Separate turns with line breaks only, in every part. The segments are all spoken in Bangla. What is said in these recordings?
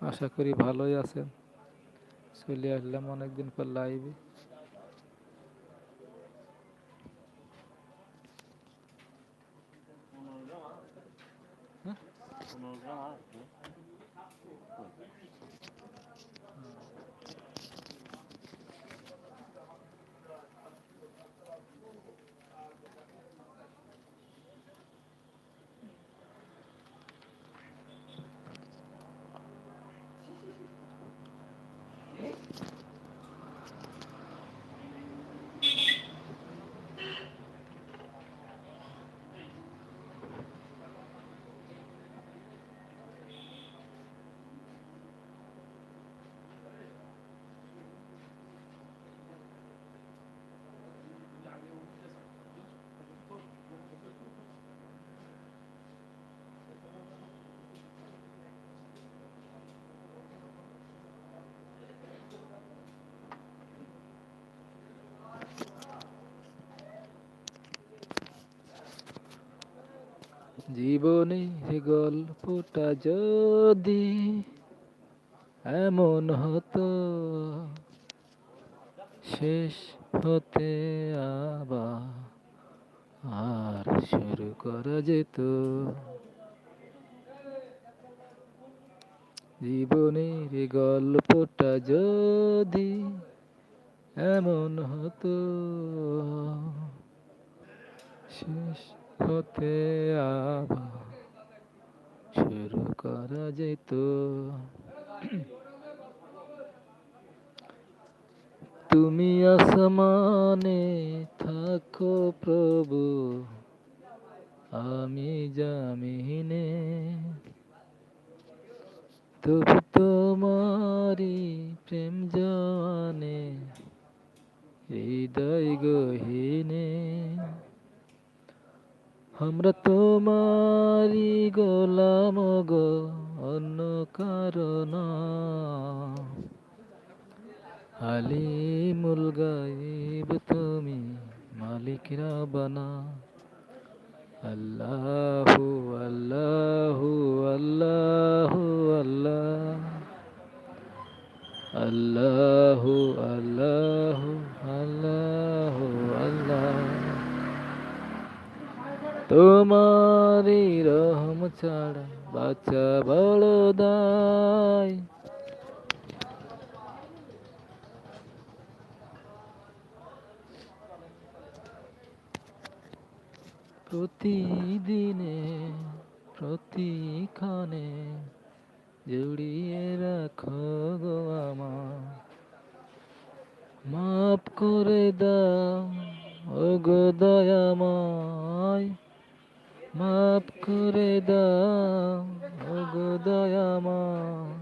আশা করি ভালোই আছেন। চলে আসলাম অনেকদিন পর লাইভে জীবনে গল্পটা যদি এমন হতো, শেষ হতে আবার আর শুরু করা যেত। জীবনের গল্পটা যদি এমন হতো, শেষ হতে আবার শুরু করা যেত। তুমি আসমানে থাকো প্রভু, আমি জামিনে। তবু তোমারি প্রেম জানে, হৃদয় গহিনে আমরা তোমারি তোমারি রহম ছাড়া বাচ্চা বড় দায়। প্রতিদিনে, প্রতিক্ষণে জড়িয়ে রাখো গো আমার মাফ করে দাও ও গো দয়াময়। মাফ করে দাও ও গো দয়াময়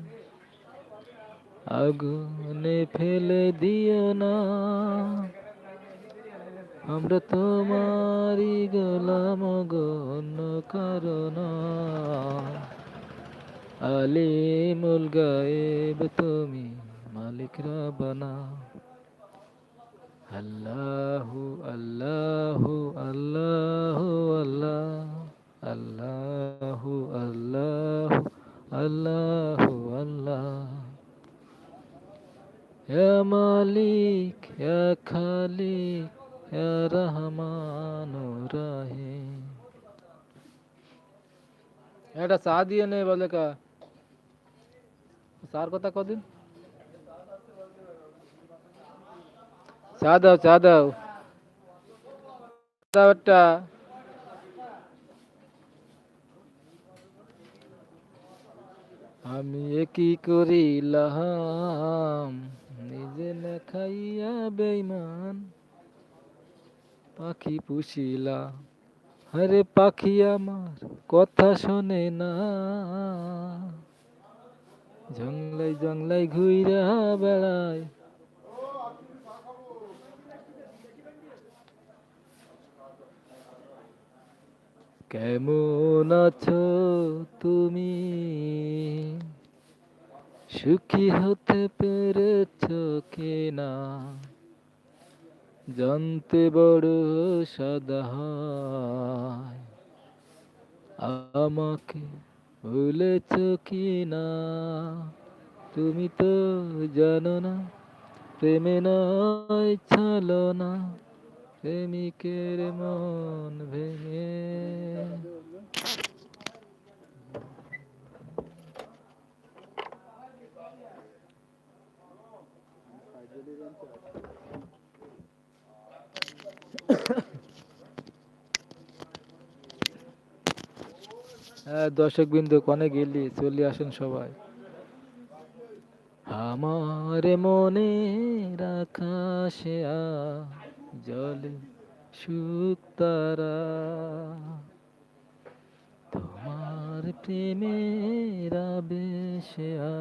আগুনে ফেলে দিও না। আমরা তোমারই গোলাম গো অন্য কারণ আলিমুল গায়েব তুমি মালিক রাবানা। আল্লাহু আল্লাহু আল্লাহু, আল্লাহ। আল্লাহু আল্লাহ আল্লাহু আল্লাহ। ইয়া মালিক ইয়া খালিক ইয়া রহমান রহিম এটা চা দিয়ে নেই বলে কা। চার কথা কদিন? চা দাও চা দাও। একটা আমি কি করিলাম, নিজে না খাইয়া বেইমান পাখি পুষিলা, আরে পাখি আমার কথা শোনে না। জংলাই জংলাই ঘুইরা বেড়ায় কেমন আছো? তুমি। সুখী হতে পেরেছ কিনা? জানতে বড় সাদা আমাকে ভুলেছ কিনা? তুমি তো জানো না, প্রেমে নয় ছলনা প্রেমিকের মন ভেঙে। দর্শক বিন্দু কনে গেলি? চলে আসেন সবাই। আমার মনে আকাশে আ জলে সুখ তারা। তোমার প্রেমের আবেশে আ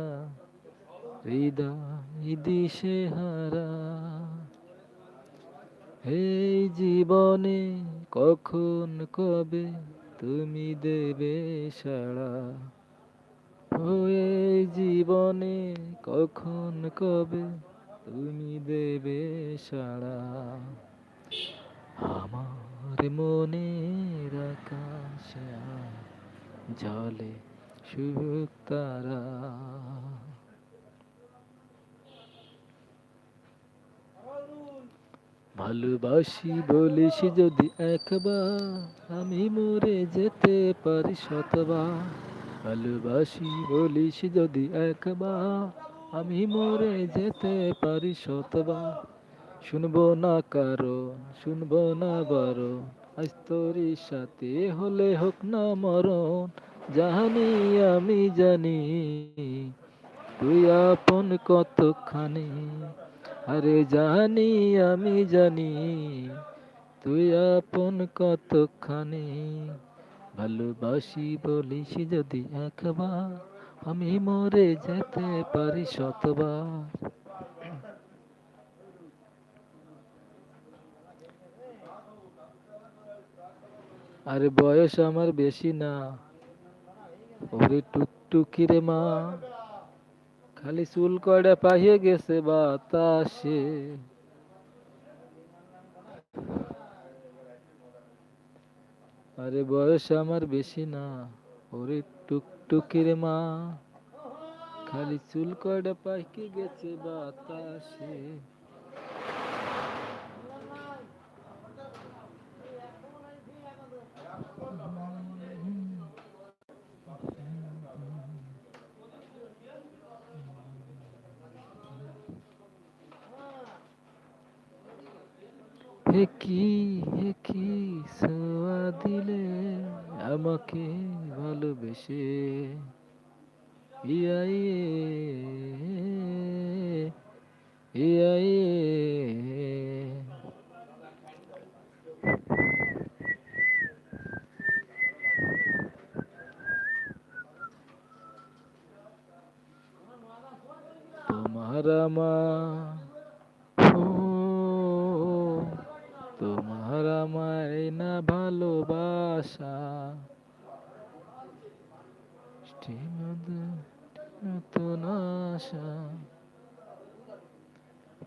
হৃদয় দিশে হারা এই জীবনে কখন কবে তুমি দেবে সাড়া? এই জীবনে কখন কবে তুমি দেবে সাড়া? আমার মনের আকাশে, জলে সুখ তারা। ভালোবাসি বলিস যদি একবার, আমি মরে যেতে পারি শতবার। ভালোবাসি বলিস যদি একবার, আমি মরে যেতে পারি শতবার। শুনব না কারণ, শুনব না বারণ, আজ তোরই সাথে হলে হোক না মরণ, জানি আমি জানি। তুই আপন কতখানি আরে জানি, আমি জানি, তুই আপন কতখানি ভালোবাসি বলিস যদি একবার, আমি মরে যেতে পারি শতবার। আরে বয়স আমার বেশি না, ওরে টুকটুকি রে মা। খালি চুল কয়টা পাহিয়ে গেছে বাতাসে। আরে বয়স আমার বেশি না, ওরে টুকটুকি রে মা। খালি চুল কয়টা পাইকে গেছে বাতাসে হে কি হে কি সোয়া দিলে আমাকে ভালোবেসে ইয়া ইয়ে, ইয়া ইয়ে। তোমার আমার ও তোমার আমায় না ভালোবাসা নতুন আশা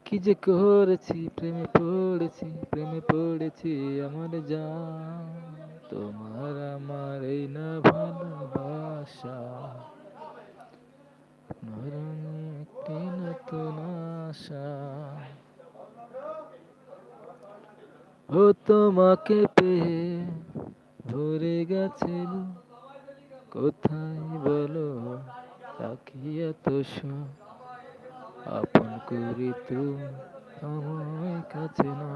কি যে করেছি, প্রেমে পড়েছি প্রেমে পড়েছি আমার জান। তোমার আমার এই না ভালোবাসা মরণে একটি নতুন আশা। ও তোমাকে পেয়ে ভরে গেছিল কোথায় বলো, তাকিয়ে তো আপন করি তুমি আমার কাছে না।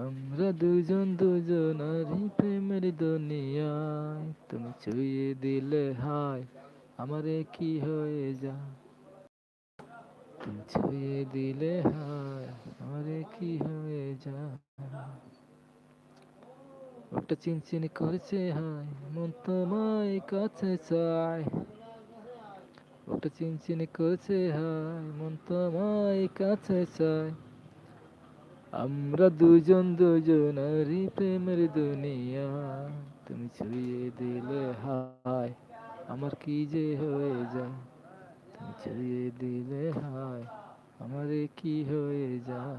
আমরা দুজন দুজনারই প্রেমের দুনিয়ায়, তুমি ছুঁয়ে দিলে হায়, আমারে কি হয়ে যা তুমি ছুঁয়ে দিলে হায়, আমারে কি হয়ে যা ওটা চিনচিনি করেছে, হায়, মন তোমায় কাছে চায়। ওটা চিনচিনি করেছে, হায়, মন তোমায় কাছে চায়। আমরা দুজন দুজন দুজনারই প্রেমের দুনিয়া। তুমি ছুঁয়ে দিলে, হায়, আমার কি যে হয়ে যায়? তুমি ছুঁয়ে দিলে, হায়, আমারে কি হয়ে যায়?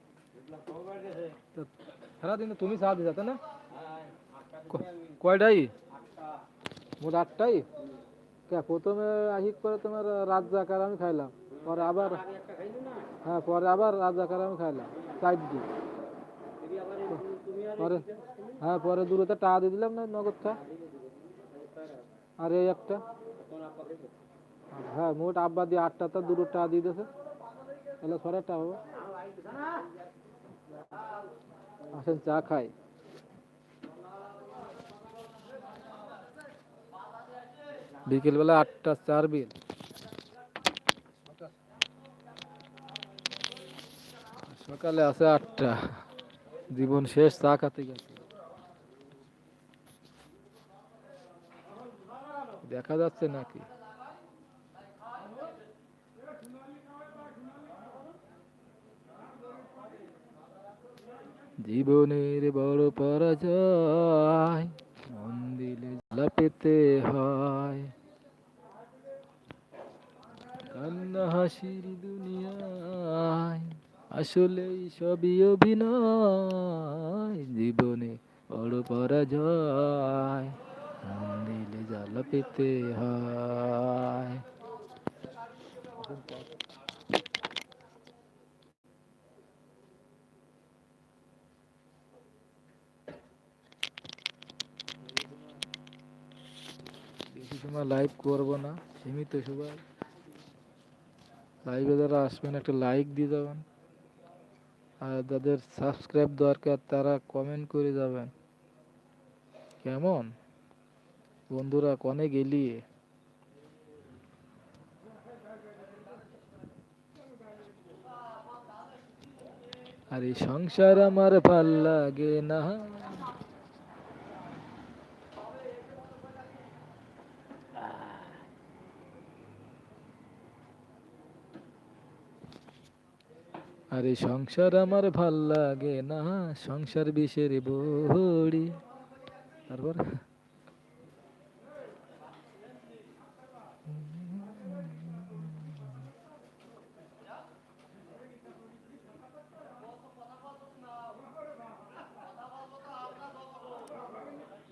নেই তাই না এ বিপ্লব তো নেই
খবর গেছে
তো সারাদিন তো তুমি সাথ দিতে না
হ্যাঁ আটকা
ক- কয়টাই
আটটা
মোট আটটাই কে প্রথমে আহিক করে তোমার রাত জাকার আমি খাইলাম পরে আবার
আগে একটা খাইলি না
হ্যাঁ পরে আবার রাত জাকার আমি খাইলাম সাইড দিয়ে
তুমি আবার এই তুমি আর
পরে হ্যাঁ পরে দূরতে টাকা দিয়ে দিলাম না নগদ টা আর এই একটা
কোন আপা খেয়েছে
হ্যাঁ মোট আব্বা দিয়ে আটটা তো দুটো টাকা দিয়ে দিয়েছে তাহলে ছড়া টাকা হবে আসেন চা খাই। বিকেলবেলা আটটা চার বিল। সকালে আছে আটটা। জীবন শেষ, চা খাতে গেছে। দেখা যাচ্ছে নাকি? জীবনের বড় পরাজয় মন দিলে জ্বালা পেতে হয়। কান্না হাসির দুনিয়ায় আসলে সবই অভিনয়। জীবনে বড় পরাজয় মন দিলে জ্বালা পেতে হয়। বেশি সময় লাইভ করব না, সীমিত সময় লাইভে যারা আসবেন, একটা লাইক দিয়ে যাবেন। আর যাদের সাবস্ক্রাইব দরকার, তারা কমেন্ট করে যাবেন। কেমন? বন্ধুরা কনে গেলি আর এই সংসার আমার ভালো লাগে না। আর সংসার আমার ভালো লাগে না সংসার বিষের বড়ি তারপর?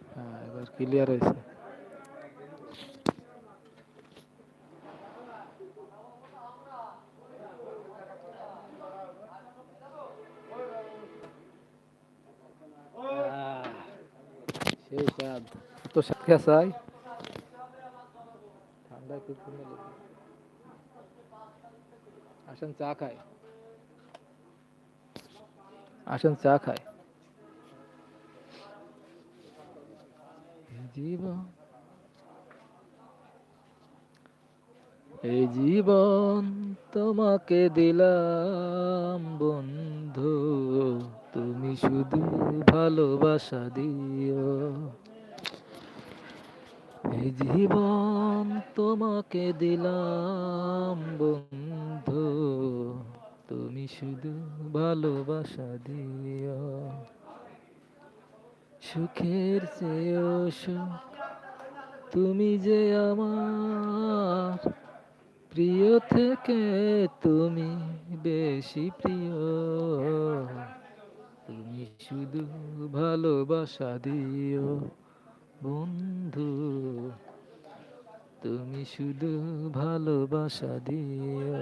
হ্যাঁ ক্লিয়ার হয়েছে আহ, সেই স্বাদ তো স্বাদ খেয়ে চাই ঠান্ডায় খুব সুন্দর লাগে আসেন চা খাই। আসেন চা খাই। জীবন। এই জীবন তোমাকে দিলাম বন্ধু, তুমি শুধু ভালোবাসা দিও। এই জীবন তোমাকে দিলাম, বন্ধু। তুমি শুধু ভালোবাসা দিও। সুখের চেয়েও সুখ তুমি যে আমার। প্রিয় থেকে তুমি বেশি প্রিয়। তুমি শুধু ভালোবাসা দিও। বন্ধু তুমি শুধু ভালোবাসা দিও।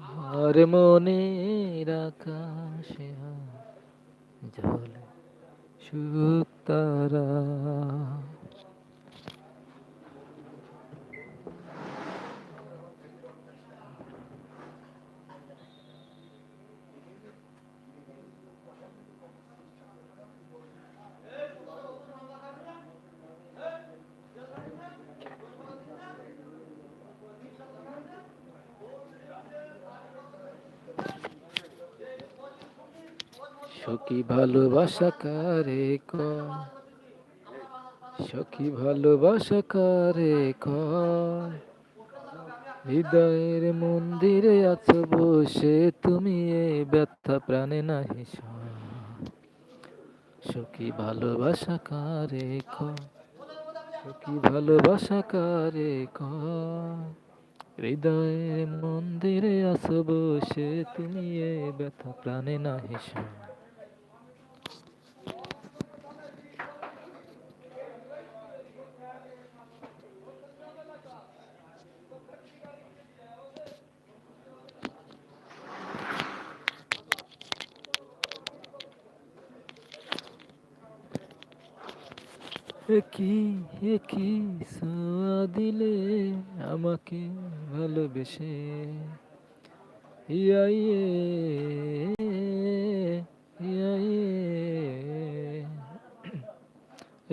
আমার মনের আকাশে জলে সুখ সখী ভালোবাসা কারে কয় সখী ভালোবাসা কারে কয় হৃদয়ের মন্দিরে আছো বসে তুমি এ ব্যথা প্রাণে নাহি। সখী ভালোবাসা কারে ক সখী ভালোবাসা কারে কয় হৃদয়ের মন্দিরে আছো বসে তুমি এ ব্যথা প্রাণে নাহি সয়। একই একই সোয়া দিলে আমাকে ভালোবেসে ইয়া ইয়ে।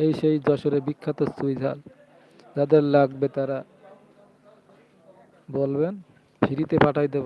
এই সেই যশোরের বিখ্যাত সুইঝাল যাদের লাগবে তারা বলবেন, ফ্রিতে পাঠাই দেব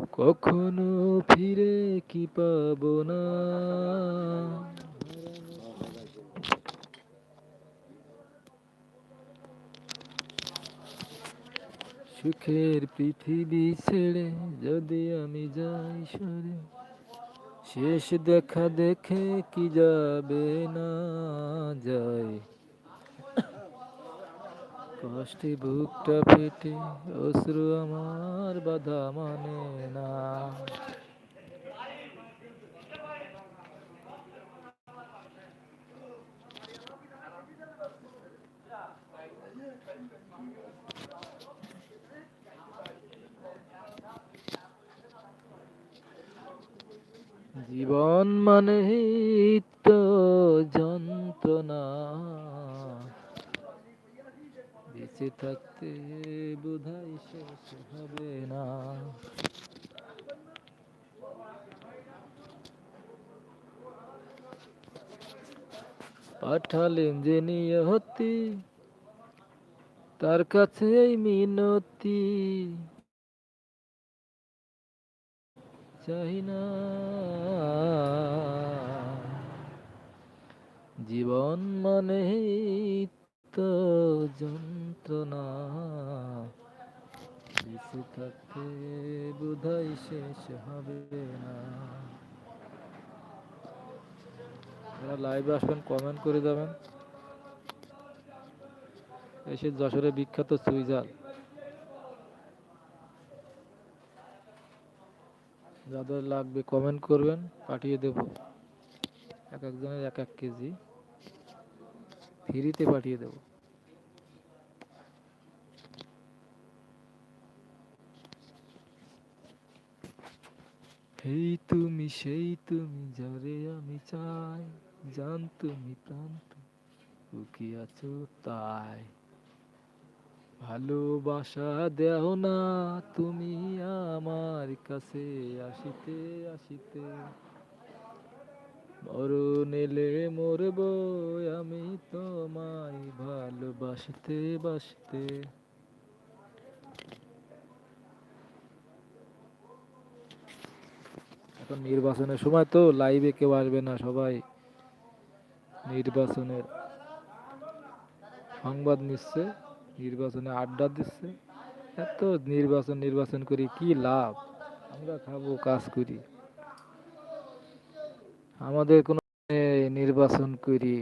কখনো ফিরে কি পাবো না? সুখের পৃথিবী ছেড়ে যদি আমি যাই সরে, শেষ দেখা দেখে কি যাবে না যায়? কষ্টে বুকটা ফেটে অশ্রু আমার বাধা মানে না। জীবন মানে তো যন্ত্রণা। বেঁচে থাকতে বোধহয় শেষ হবে না। পাঠালেন যে নিয়তি, তার কাছে এই মিনতি। চাই না। জীবন মানে তো যন্ত্রণা বেঁচে থাকতে বোধহয় শেষ হবে না। লাইভে আসবেন কমেন্ট করে যাবেন। এসে যশোরে বিখ্যাত সুইজাল যাদের লাগবে কমেন্ট করবেন, পাঠিয়ে দেব। এক একজনের এক এক কেজি। ফ্রিতে পাঠিয়ে দেব। এই তুমি সেই তুমি যারে আমি চাই, জান তুমি, প্রাণ তুমি আছো তাই। ভালোবাসা দেও না তুমি আমার কাছে, আসিতে আসিতে। মরণ এলে মরব আমি তোমায় ভালোবাসতে, বাসতে। এখন নির্বাচনের সময় তো লাইভে কেউ আসবে না সবাই। নির্বাচনের সংবাদ নিচ্ছে, নির্বাচনে আড্ডা দিচ্ছে। এত নির্বাচন নির্বাচন করি কি লাভ? আমরা খাব, কাজ করি। আমাদের কোনো নির্বাচন করি।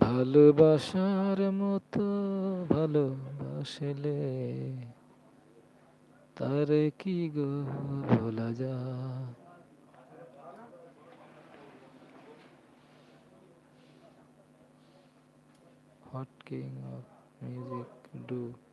ভালোবাসার মতো ভালোবাসলে তার কি গো ভোলা যা hot king of music do?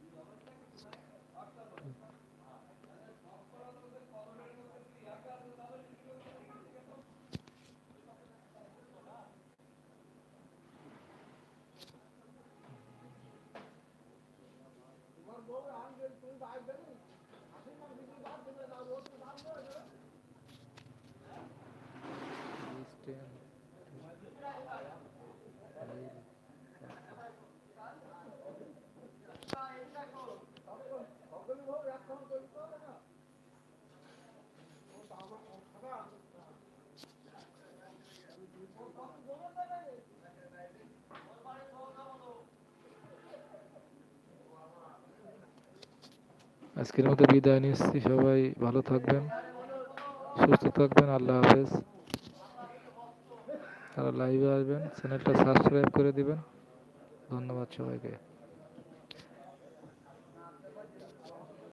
আজকের মতো বিদায় নিচ্ছি। সবাই ভালো থাকবেন, সুস্থ থাকবেন। আল্লাহ হাফেজ। তারা লাইভে আসবেন চ্যানেলটা সাবস্ক্রাইব করে দিবেন। ধন্যবাদ সবাইকে।